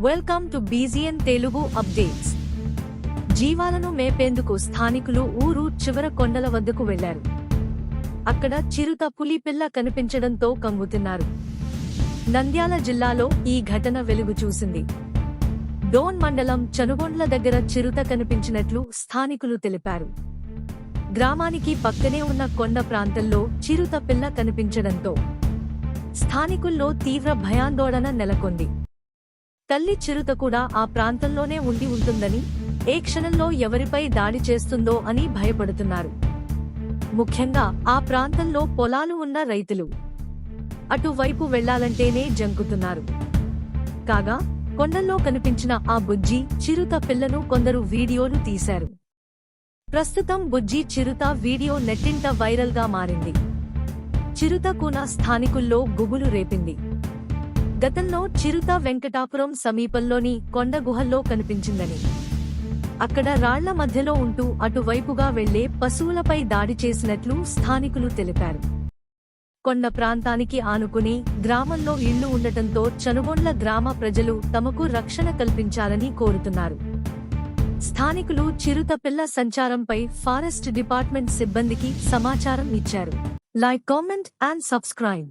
Welcome to బీజియన్ Telugu updates జీవాలను మేపేందుకు స్థానికులు ఊరు చివర కొండల వద్దకు వెళ్ళారు. అక్కడ చిరుత పులి పిల్ల కనిపించడంతో కంగుతున్నారు నంద్యాల జిల్లాలో ఈ ఘటన వెలుగు చూసింది. డోన్ మండలం చనుగొండ్ల దగ్గర చిరుత కనిపించినట్లు స్థానికులు తెలిపారు. గ్రామానికి పక్కనే ఉన్న కొండ ప్రాంతంలో చిరుత పిల్ల కనిపించడంతో స్థానికుల్లో తీవ్ర భయాందోళన నెలకొంది. తల్లి చిరుత కూడా ఆ ప్రాంతంలోనే ఉండి ఉంటుందని ఏ క్షణంలో ఎవరిపై దాడి చేస్తుందో అని భయపడుతున్నారు. ముఖ్యంగా ఆ ప్రాంతంలో పొలాలు ఉన్న రైతులు. అటువైపు వెళ్ళాలంటేనే జంకుతున్నారు. కాగా కొండల్లో కనిపించిన ఆ బుజ్జి చిరుత పిల్లను కొందరు వీడియోలు తీశారు. ప్రస్తుతం బుజ్జి చిరుత వీడియో నెట్టింట వైరల్గా మారింది. చిరుత కూన స్థానికుల్లో గుబులు రేపింది. గతంలో చిరుత వెంకటాపురం సమీపంలోని కొండ గుహల్లో కనిపించిందని. అక్కడ రాళ్ళ మధ్యలో ఉంటూ అటువైపుగా వెళ్ళే పశువులపై దాడి చేసినట్లు స్థానికులు తెలిపారు. కొండ ప్రాంతానికి ఆనుకుని గ్రామంలో ఇళ్ళు ఉండటంతో చనుగొండ్ల గ్రామ ప్రజలు తమకు రక్షణ కల్పించాలని కోరుతున్నారు. స్థానికులు చిరుత పిల్ల సంచారంపై ఫారెస్ట్ డిపార్ట్మెంట్ సిబ్బందికి సమాచారం ఇచ్చారు. Like comment and subscribe.